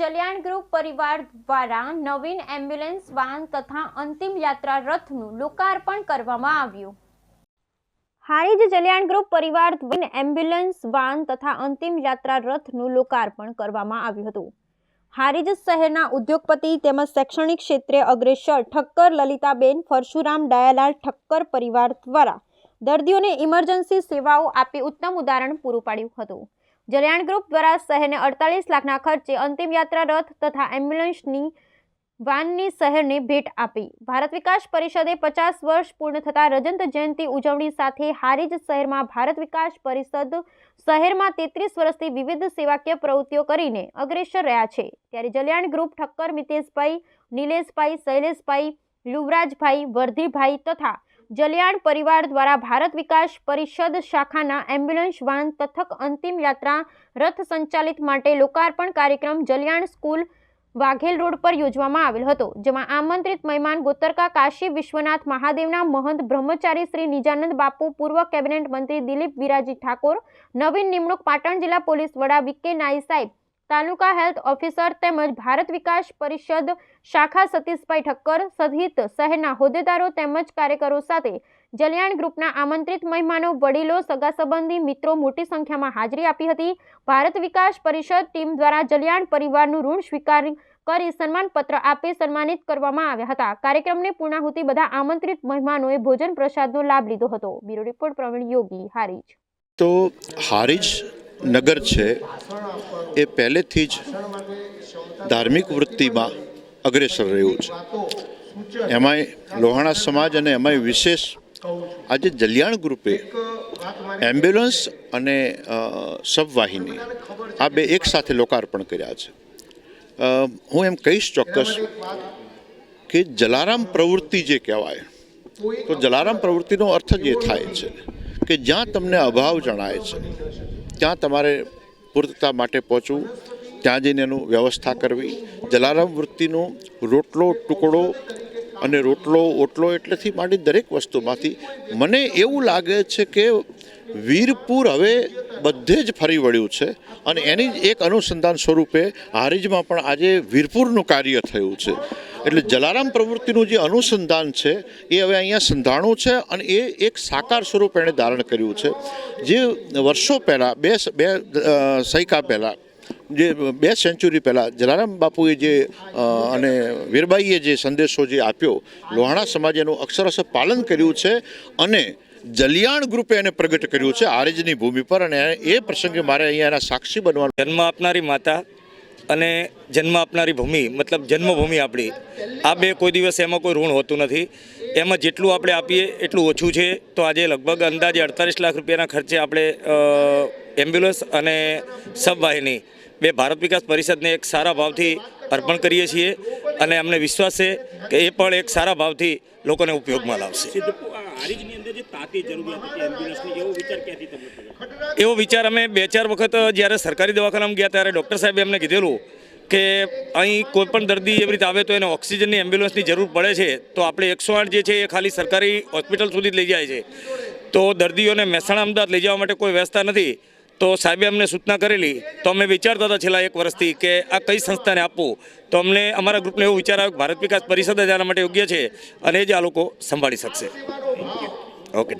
Jaliyan group પરિવાર દ્વારા નવીન ambulance van તથા અંતિમ યાત્રા રથનું લોકાર્પણ કરવામાં આવ્યું. હારીજ જલ્યાણ ગ્રુપ પરિવાર દ્વારા એમ્બ્યુલન્સ વાન તથા અંતિમ યાત્રા રથનું લોકાર્પણ કરવામાં આવ્યું હતું. હારીજ શહેરના ઉદ્યોગપતિ તેમજ શૈક્ષણિક ક્ષેત્રે અગ્રેસર ઠક્કર લલિતાબેન પરશુરામ ડાયાલાલ ઠક્કર પરિવાર દ્વારા દર્દીઓને ઇમરજન્સી સેવાઓ આપી ઉત્તમ ઉદાહરણ પૂરું પાડ્યું હતું. જલિયાણ ગ્રુપ દ્વારા શહેરને અડતાલીસ લાખના ખર્ચે અંતિમ યાત્રા રથ તથા એમ્બ્યુલન્સની વાનની શહેરને ભેટ આપી. ભારત વિકાસ પરિષદે પચાસ વર્ષ પૂર્ણ થતા રજંત જયંતિ ઉજવણી સાથે હારીજ શહેરમાં ભારત વિકાસ પરિષદ શહેરમાં તેત્રીસ વર્ષથી વિવિધ સેવાકીય પ્રવૃત્તિઓ કરીને અગ્રેસર રહ્યા છે. ત્યારે જલિયાણ ગ્રુપ ઠક્કર મિતેશભાઈ, નિલેશભાઈ, શૈલેષભાઈ, યુવરાજભાઈ, વર્ધીભાઈ તથા જલિયાણ પરિવાર દ્વારા ભારત વિકાસ પરિષદ શાખાના એમ્બ્યુલન્સ વાન તથક અંતિમ યાત્રા રથ સંચાલિત માટે લોકાર્પણ કાર્યક્રમ જલિયાણ સ્કૂલ વાઘેલ રોડ પર યોજવામાં આવેલ હતો, જેમાં આમંત્રિત મહેમાન ગોતરકા કાશી વિશ્વનાથ મહાદેવના મહંત બ્રહ્મચારી શ્રી નિજાનંદ બાપુ, પૂર્વ કેબિનેટ મંત્રી દિલીપ વિરાજી ઠાકોર, નવીન નિમણૂક પાટણ જિલ્લા પોલીસ વડા વિકે નાઈ સાહેબ તાલુકા હેલ્થ ઓફિસર તેમજ ભારત વિકાસ પરિષદ શાખા સતીશભાઈ ઠક્કર સહિત શહેરના હોદ્દેદારો તેમજ કાર્યકરો સાથે જલિયાણ ગ્રુપના આમંત્રિત મહેમાનો, વડીલો સગા સંબંધી મિત્રો મોટી સંખ્યામાં હાજરી આપી હતી. ભારત વિકાસ પરિષદ ટીમ દ્વારા જલિયાણ પરિવારનું ઋણ સ્વીકાર કરી સન્માનપત્ર આપી સન્માનિત કરવામાં આવ્યા હતા. કાર્યક્રમની પૂર્ણાહુતિ બધા આમંત્રિત મહેમાનોએ ભોજન પ્રસાદનો લાભ લીધો હતો. Bureau report Pravin Yogi, Harij. તો હારીજ નગર છે. એ પહેલેથી જ ધાર્મિક વૃત્તિમાં અગ્રેસર રહ્યું છે. એમાંય લોહાણા સમાજ અને એમાંય વિશેષ આજે જલિયાણ ગ્રુપે એમ્બ્યુલન્સ અને સબવાહિની આ બે એક સાથે લોકાર્પણ કર્યા છે. હું એમ કહીશ ચોક્કસ કે જલારામ પ્રવૃત્તિ જે કહેવાય, તો જલારામ પ્રવૃત્તિનો અર્થ જ એ થાય છે કે જ્યાં તમને અભાવ જણાય છે, ત્યાં તમારે પૂર્તતા માટે પહોંચવું, ત્યાં જઈને એનું વ્યવસ્થા કરવી, જલારામ વૃત્તિનો રોટલો, ટુકડો અને રોટલો, ઓટલો એટલેથી માંડી દરેક વસ્તુમાંથી મને એવું લાગે છે કે વીરપુર હવે બધે જ ફરી વળ્યું છે અને એની જ એક અનુસંધાન સ્વરૂપે હારીજમાં પણ આજે વીરપુરનું કાર્ય થયું છે. એટલે જલારામ પ્રવૃત્તિનું જે અનુસંધાન છે, એ હવે અહીંયા સંધાણું છે અને એ એક સાકાર સ્વરૂપ એણે ધારણ કર્યું છે. જે વર્ષો પહેલાં, બે બે સૈકા પહેલાં, જે બે સેન્ચુરી પહેલાં જલારામ બાપુએ જે અને વીરબાઈએ જે સંદેશો જે આપ્યો, લોહાણા સમાજે એનું અક્ષરશ પાલન કર્યું છે અને જલિયાણ ગ્રુપે એને પ્રગટ કર્યું છે, આરજની ભૂમિ પર અને એ પ્રસંગે મારે અહીંયા એના સાક્ષી બનવાનું જન્મ આપનારી માતા અને જન્મ આપનારી ભૂમિ, મતલબ જન્મભૂમિ આપણી. આ બે કોઈ દિવસ એમાં કોઈ ઋણ હોતું નથી. એમાં જેટલું આપણે આપીએ એટલું ઓછું છે. તો આજે લગભગ અંદાજે અડતાલીસ લાખ રૂપિયાના ખર્ચે આપણે એમ્બ્યુલન્સ અને સબવાહિની બે ભારત વિકાસ પરિષદને એક સારા ભાવથી અર્પણ કરીએ છીએ. અને અમને વિશ્વાસ છે કે એ પણ એક સારા ભાવથી લોકોને ઉપયોગમાં લાવશે. એવો વિચાર અમે બે ચાર વખત, જ્યારે સરકારી દવાખાનામાં ગયા ત્યારે ડૉક્ટર સાહેબે અમને કીધેલું કે અહીં કોઈપણ દર્દી એવી રીતે આવે તો એને ઓક્સિજનની એમ્બ્યુલન્સની જરૂર પડે છે, તો આપણે એકસો આઠ જે છે એ ખાલી સરકારી હોસ્પિટલ સુધી લઈ જાય છે. તો દર્દીઓને મહેસાણા અમદાવાદ લઈ જવા માટે કોઈ વ્યવસ્થા નથી, તો સાહેબે અમને સૂચના કરેલી, તો અમે વિચારતા હતા છેલ્લા એક વર્ષથી કે આ કઈ સંસ્થાને આપવું? તો અમને અમારા ગ્રુપને એવો વિચાર આવ્યો ભારત વિકાસ પરિષદ જ આના માટે યોગ્ય છે અને એ જ આ લોકો સંભાળી શકશે. Okay.